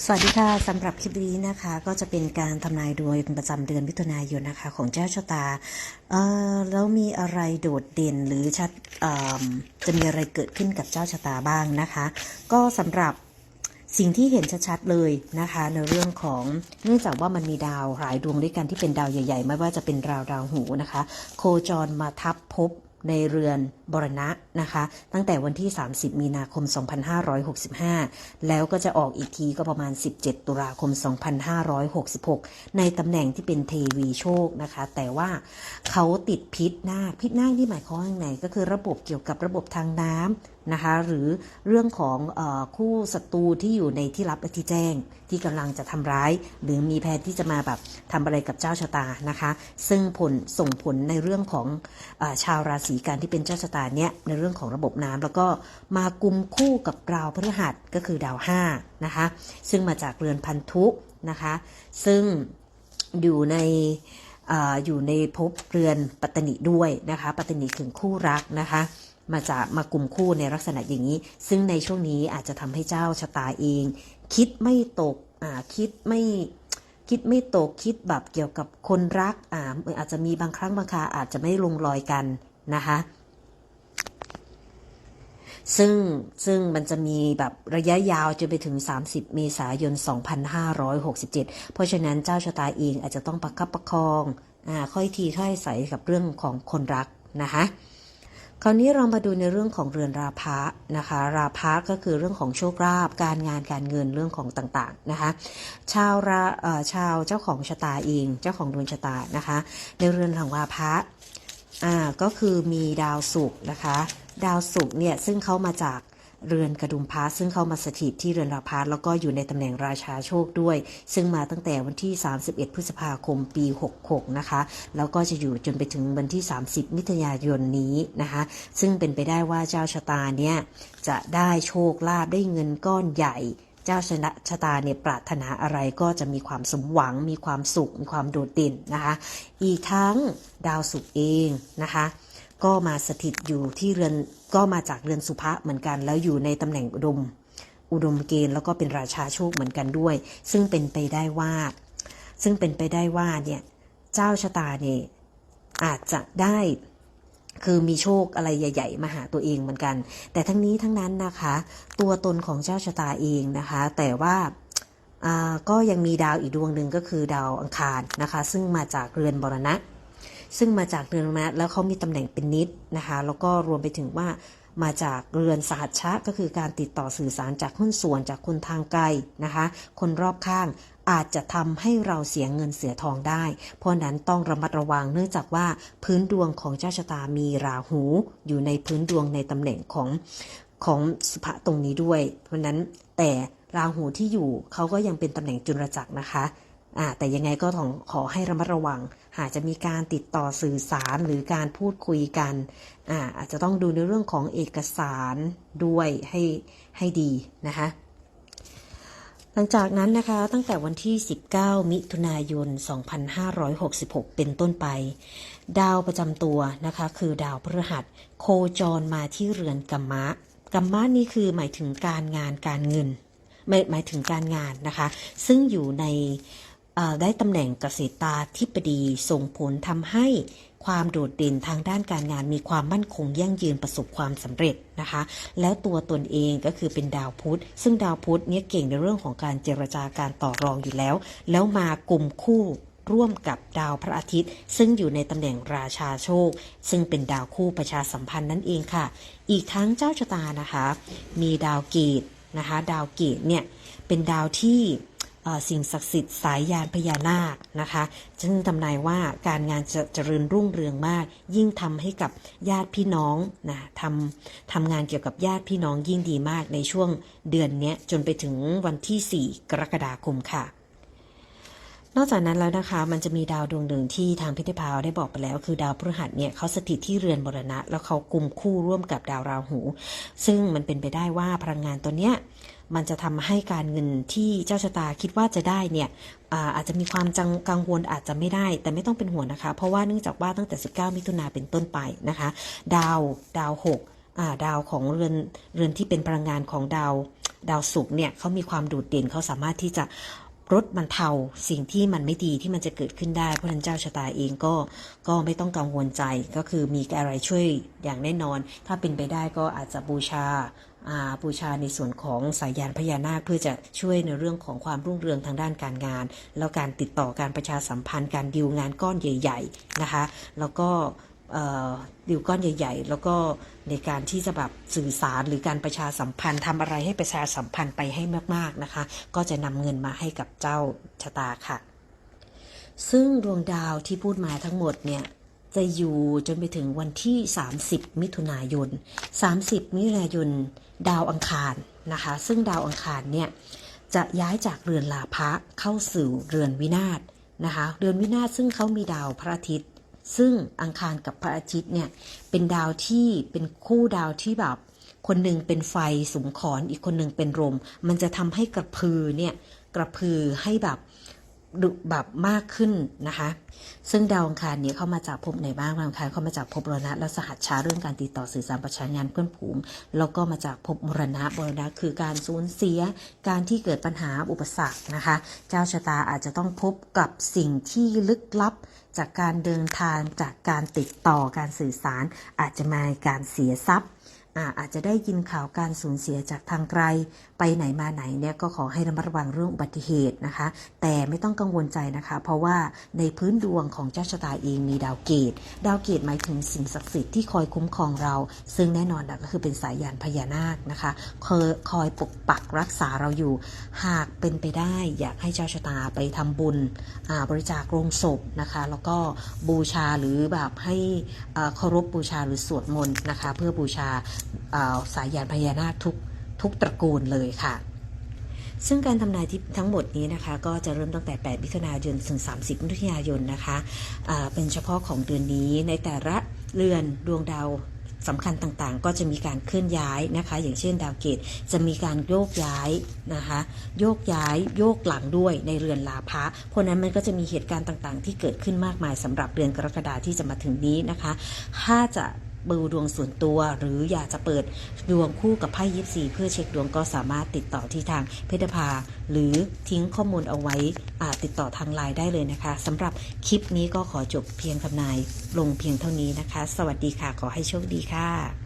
สวัสดีค่ะสำหรับคลิปนี้นะคะ ก็จะเป็นการทำนายดวงประจำเดือนมิถุนายนนะคะ ของเจ้าชะตาเออแล้วมีอะไรโดดเด่นหรือชัดจะมีอะไรเกิดขึ้นกับเจ้าชะตาบ้างนะคะ ก็สำหรับสิ่งที่เห็นชัดๆเลยนะคะ ในเรื่องของเนื่องจากว่ามันมีดาวหลายดวงด้วยกันที่เป็นดาวใหญ่ ๆ ไม่ว่าจะเป็นดาวดาวหูนะคะ โคจรมาทับภพบ ในเรือนบรณะนะคะ ตั้งแต่วันที่ 30 มีนาคม 2565 แล้วก็จะออกอีกทีก็ประมาณ 17 ตุลาคม 2566 ในตำแหน่งที่เป็นเทวีโชคนะคะ แต่ว่าเขาติดพิษนาคพิษนาคที่หมายความว่าไงก็คือระบบเกี่ยวกับระบบทางน้ำนะคะหรือเรื่องของอคู่ศัตรูที่อยู่ในที่รับและที่แจ้ง ที่กำลังจะทำร้าย หรือมีแผนที่จะมาแบบทำอะไรกับเจ้าชะตานะคะ ซึ่งผลส่งผลในเรื่องของอชาวราศีกันที่เป็นเจ้าชะตาเนี้ยในเรื่องของระบบน้ำแล้วก็มากุมคู่กับดาวพฤหัสก็คือดาว5นะคะซึ่งมาจากเรือนพันธุนะคะ ซึ่งอยู่ในออยู่ในภพเรือนปัตตนิด้วยนะคะ ปัตตนิถึงคู่รักนะคะ มาจากมากลุ่มคู่ในลักษณะอย่างนี้ ซึ่งในช่วงนี้อาจจะทำให้เจ้าชะตาเอง คิดไม่ตกอ่าคิดไม่คิดไม่ตกคิดแบบเกี่ยวกับคนรักอ่าอาจจะมีบางครั้งบางคราอาจจะไม่ลงรอยกันนะคะซึ่งซึ่งมันจะมีแบบระยะยาวจนไปถึง 30 เมษายน 2567 เพราะฉะนั้นเจ้าชะตาเองอาจจะต้องประคับประคองอ่าค่อยทีค่อยใสกับเรื่องของคนรักนะคะ คราวนี้เรามาดูในเรื่องของเรือนราพะนะคะ ราพะก็คือเรื่องของโชคลาภการงานการเงินเรื่องของต่างๆนะคะ ชาวราชาวเจ้าของชะตาเองเจ้าของดวงชะตานะคะ ในเรือนของราพะอ่าก็คือมีดาวศุกร์นะคะ ดาวศุกร์เนี่ยซึ่งเขามาจาก เรือนกระดุมพระซึ่งเข้ามาสถิตที่เรือนราพะแล้วก็อยู่ในตำแหน่งราชาโชคด้วย ซึ่งมาตั้งแต่วันที่ 31 พฤษภาคมปี 66 นะคะ แล้วก็จะอยู่จนไปถึงวันที่ 30 มิถุนายนนี้นะคะ ซึ่งเป็นไปได้ว่าเจ้าชะตาเนี่ยจะได้โชคลาภได้เงินก้อนใหญ่เจ้าชนะชะตาเนี่ยปรารถนาอะไรก็จะมีความสมหวัง มีความสุข มีความโดดเด่นนะคะ อีกทั้งดาวศุกร์เองนะคะ ก็มาสถิตอยู่ที่เรือนก็มาจากเรือนสุภะเหมือนกัน แล้วอยู่ในตำแหน่งอุดม อุดมเกณฑ์แล้วก็เป็นราชาโชคเหมือนกันด้วย ซึ่งเป็นไปได้ว่า ซึ่งเป็นไปได้ว่าเนี่ยเจ้าชะตาเนี่ยอาจจะได้คือมีโชคอะไรใหญ่ ๆ มาหาตัวเองเหมือนกัน แต่ทั้งนี้ทั้งนั้นนะคะ ตัวตนของเจ้าชะตาเองนะคะ แต่ว่าอ่าก็ยังมีดาวอีกดวงหนึ่งก็คือดาวอังคารนะคะ ซึ่งมาจากเรือนบรณะ ซึ่งมาจากเรือนมรณะแล้วเขามีตำแหน่งเป็นนิดนะคะแล้วก็รวมไปถึงว่ามาจากเรือนสหัชชะก็คือการติดต่อสื่อสารจากหุ้นส่วนจากคนทางไกลนะคะ คนรอบข้างอาจจะทำให้เราเสียเงินเสียทองได้ เพราะนั้นต้องระมัดระวังเนื่องจากว่าพื้นดวงของเจ้าชะตามีราหู อยู่ในพื้นดวงในตำแหน่งของของสุภะตรงนี้ด้วย เพราะนั้นแต่ราหูที่อยู่เขาก็ยังเป็นตำแหน่งจุลจักรนะคะ แต่ยังไงก็ต้องขอให้ระมัดระวัง หากจะมีการติดต่อสื่อสารหรือการพูดคุยกันอ่าอาจจะต้องดูในเรื่องของเอกสารด้วยให้ให้ดีนะคะหลังจากนั้นนะคะตั้งแต่วันที่ 19 มิถุนายน 2566 เป็นต้นไป ดาวประจำตัวนะคะคือดาวพฤหัส โคจรมาที่เรือนกัมมะกัมมะนี่คือหมายถึงการงานการเงินไม่หมายถึงการงานนะคะ ซึ่งอยู่ใน ได้ตำแหน่งเกษตราธิบดีส่งผลทำให้ความโดดเด่นทางด้านการงานมีความมั่นคงยั่งยืนประสบความสำเร็จนะคะ แล้วตัวตนเองก็คือเป็นดาวพุธ ซึ่งดาวพุธเนี่ยเก่งในเรื่องของการเจรจาการต่อรองอยู่แล้ว แล้วมากลุ่มคู่ร่วมกับดาวพระอาทิตย์ ซึ่งอยู่ในตำแหน่งราชาโชค ซึ่งเป็นดาวคู่ประชาสัมพันธ์นั่นเองค่ะ อีกทั้งเจ้าชะตานะคะ มีดาวเกตนะคะ ดาวเกตเนี่ยเป็นดาวที่ สิ่งศักดิ์สิทธิ์สายยานพญานาคนะคะจึงทำนายว่าการงานจะเจริญรุ่งเรืองมาก ยิ่งทำให้กับญาติพี่น้องนะทำทำงานเกี่ยวกับญาติพี่น้องยิ่งดีมากในช่วงเดือนนี้จนไปถึงวันที่ 4 กรกฎาคมค่ะ นอกจากนั้นแล้วนะคะ มันจะมีดาวดวงหนึ่งที่ทางพิธีพาวได้บอกไปแล้ว คือดาวพฤหัสเนี่ยเขาสถิตที่เรือนมรณะ แล้วเขากลุ่มคู่ร่วมกับดาวราหู ซึ่งมันเป็นไปได้ว่าพลังงานตัวเนี้ยมันจะทำให้การเงินที่เจ้าชะตาคิดว่าจะได้เนี่ยอาอาจจะมีความจังกังวลอาจจะไม่ได้ แต่ไม่ต้องเป็นห่วงนะคะ เพราะว่าเนื่องจากว่าตั้งแต่ 19 มิถุนาเป็นต้นไปนะคะ ดาวดาวหกอ่าดาวของเรือนเรือนที่เป็นพลังงานของดาวดาวศุกร์เนี่ยเขามีความโดดเด่นเขาสามารถที่จะ ลดบรรเทาสิ่งที่มันไม่ดีที่มันจะเกิดขึ้นได้ เพราะนั้นเจ้าชะตาเองก็ก็ไม่ต้องกังวลใจก็คือมีอะไรช่วยอย่างแน่นอน ถ้าเป็นไปได้ก็อาจจะบูชาอ่าบูชาในส่วนของสายยานพญานาคเพื่อจะช่วยในเรื่องของความรุ่งเรืองทางด้านการงาน แล้วการติดต่อการประชาสัมพันธ์การดีลงานก้อนใหญ่ ๆนะคะ แล้วก็ ดิวก้อนใหญ่ ๆ แล้วก็ในการที่จะแบบสื่อสารหรือการประชาสัมพันธ์ทำอะไรให้ประชาสัมพันธ์ไปให้มากๆนะคะ ก็จะนำเงินมาให้กับเจ้าชะตาค่ะ ซึ่งดวงดาวที่พูดมาทั้งหมดเนี่ยจะอยู่จนไปถึงวันที่ 30 มิถุนายน 30 มิถุนายน ดาวอังคารนะคะ ซึ่งดาวอังคารเนี่ยจะย้ายจากเรือนลาภะเข้าสู่เรือนวินาศนะคะ เรือนวินาศซึ่งเขามีดาวพระอาทิตย์ ซึ่งอังคารกับพระอาทิตย์เนี่ยเป็นดาวที่เป็นคู่ดาวที่แบบคนหนึ่งเป็นไฟสุมขอนอีกคนหนึ่งเป็นลมมันจะทำให้กระพือเนี่ยกระพือให้แบบ ดุแบบมากขึ้นนะคะ ซึ่งดาวองคารนี่ยเข้ามาจากภพไหนบ้างดาวองคารเข้ามาจากภพมรณะและสหัสชาเรื่องการติดต่อสื่อสารประสานงานเพื่อนผูงแล้วก็มาจากภพมรณะมรณะคือการสูญเสีย การที่เกิดปัญหาอุปสรรคนะคะ เจ้าชะตาอาจจะต้องพบกับสิ่งที่ลึกลับจากการเดินทางจากการติดต่อการสื่อสารอาจจะมาการเสียทรัพย์ อาจจะได้ยินข่าวการสูญเสียจากทางไกล ไปไหนมาไหนเนี่ยก็ขอให้ระมัดระวังเรื่องอุบัติเหตุนะคะ แต่ไม่ต้องกังวลใจนะคะ เพราะว่าในพื้นดวงของเจ้าชะตาเองมีดาวเกต ดาวเกตหมายถึงสิ่งศักดิ์สิทธิ์ที่คอยคุ้มครองเรา ซึ่งแน่นอนนะก็คือเป็นสายยานพญานาคนะคะคอยคอยปกปักรักษาเราอยู่ หากเป็นไปได้อยากให้เจ้าชะตาไปทำบุญบริจาคโรงศพนะคะ แล้วก็บูชาหรือแบบให้เคารพบูชาหรือสวดมนต์นะคะ เพื่อบูชาสายยานพญานาคทุกทุกตระกูลเลยค่ะ ซึ่งการทำนายที่ทั้งหมดนี้นะคะ ก็จะเริ่มตั้งแต่ 8 มิถุนายน ถึง 30 มิถุนายนนะคะเป็นเฉพาะของเดือนนี้ในแต่ละเรือนดวงดาวสำคัญต่างๆ ก็จะมีการเคลื่อนย้ายนะคะ อย่างเช่นดาวเกตจะมีการโยกย้ายนะคะ โยกย้ายโยกหลังด้วยในเรือนลาภะเพราะนั้นมันก็จะมีเหตุการณ์ต่างๆ ที่เกิดขึ้นมากมายสำหรับเดือนกรกฎาที่จะมาถึงนี้นะคะ ถ้าจะ ดูดวงส่วนตัว หรืออยากจะเปิดดวงคู่กับไพ่ยิปซีเพื่อเช็คดวงก็สามารถติดต่อที่ทางเพชรภา หรือทิ้งข้อมูลเอาไว้ติดต่อทางไลน์ได้เลยนะคะสำหรับคลิปนี้ก็ขอจบเพียงคำนายลงเพียงเท่านี้นะคะ สวัสดีค่ะขอให้โชคดีค่ะ